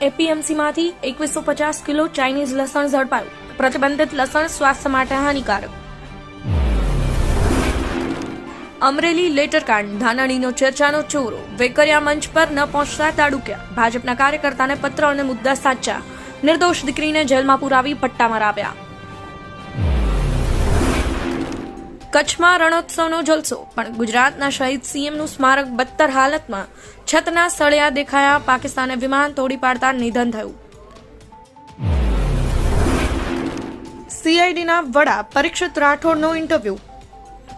એપીએમસીમાંથી એકવીસો પચાસ kilo Chinese લસણ ઝડપાયું. પ્રતિબંધિત લસણ સ્વાસ્થ્ય માટે હાનિકારક. અમરેલી લેટરકાંડ ધાનાણીનો ચર્ચાનો ચોરો. વેકરિયા મંચ પર ન પહોંચતા તાડુક્યા. ભાજપના કાર્યકર્તાને પત્ર અને મુદ્દા સાચા. નિર્દોષ દીકરીને જેલમાં પુરાવી પટ્ટા મરાવ્યા કચ્છમાં રણોત્સવનો જલસો પણ ગુજરાતના શહીદ સીએમનું સ્મારક બદતર હાલતમાં છતના સળિયા દેખાયા પાકિસ્તાને વિમાન તોડી પાડતા નિધન થયું. સીઆઈડીના વડા પરીક્ષિત રાઠોડનો ઇન્ટરવ્યૂ.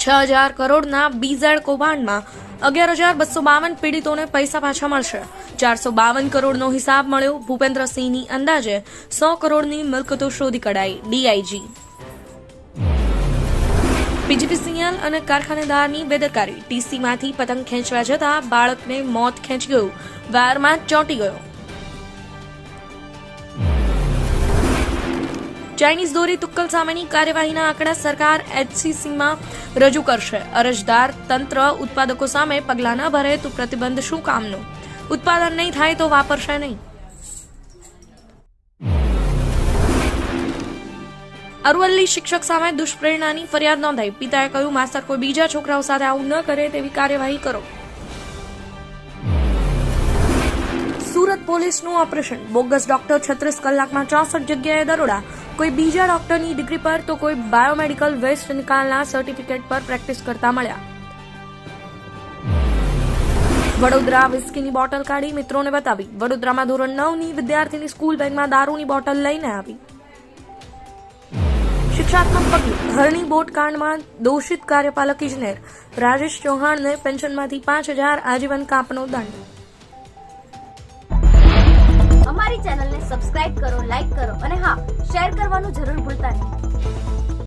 છ હજાર કરોડના બીઝેડ કૌભાંડમાં અગિયાર હજાર બસો બાવન પીડિતોને પૈસા પાછા મળશે. ચારસો બાવન કરોડનો હિસાબ મળ્યો. ભૂપેન્દ્રસિંહની અંદાજે સો કરોડની મિલકતો શોધી કઢાઈ ડીઆઈજી. પીજીપીસીએલ અને કારખાનેદારની બેદરકારી. ટીસીમાંથી પતંગ ખેંચવા જતા બાળકને મોત ખેંચી ગયું. વાયરમાં ચોંટી ગયો. ચાઇનીઝ દોરી તુક્કલ સામેની કાર્યવાહીના આંકડા સરકાર એચસીસીમાં રજૂ કરશે. અરજદાર તંત્ર ઉત્પાદકો સામે પગલાં ન ભરે તો પ્રતિબંધ શું કામનું? ઉત્પાદન નહીં થાય તો વાપરશે નહીં. અરવલ્લી શિક્ષક સામે દુષ્પ્રેરણાની ફરિયાદ નોંધાઈ. પિતાએ કહ્યું, માસ્તર, કોઈ બીજા છોકરાઓ સાથે આવું ન કરે તેવી કાર્યવાહી કરો. સુરત પોલીસનું ઓપરેશન. બોગસ ડોક્ટર છત્રીસ કલાકમાં ચોસઠ જગ્યાએ દરોડા. કોઈ બીજા ડોક્ટરની ડિગ્રી પર તો કોઈ બાયોમેડિકલ વેસ્ટ નિકાલના સર્ટિફિકેટ પર પ્રેક્ટિસ કરતા મળ્યા. વડોદરા વિસ્કીની બોટલ કાઢી મિત્રોને બતાવી. વડોદરામાં ધોરણ નવની વિદ્યાર્થીની સ્કૂલ બેગમાં દારૂની બોટલ લઈને આવી. શિક્ષાત્મક પગલું હરણી બોટ કાંડમાં દોષિત કાર્યપાલક ઇજનેર રાજેશ ચૌહાણને પેન્શનમાંથી પાંચ હજાર આજીવન કાપનો દંડ. અમારી ચેનલને સબસ્ક્રાઇબ કરો, લાઇક કરો અને હા, શેર કરવાનું જરૂર ભૂલતા નહીં.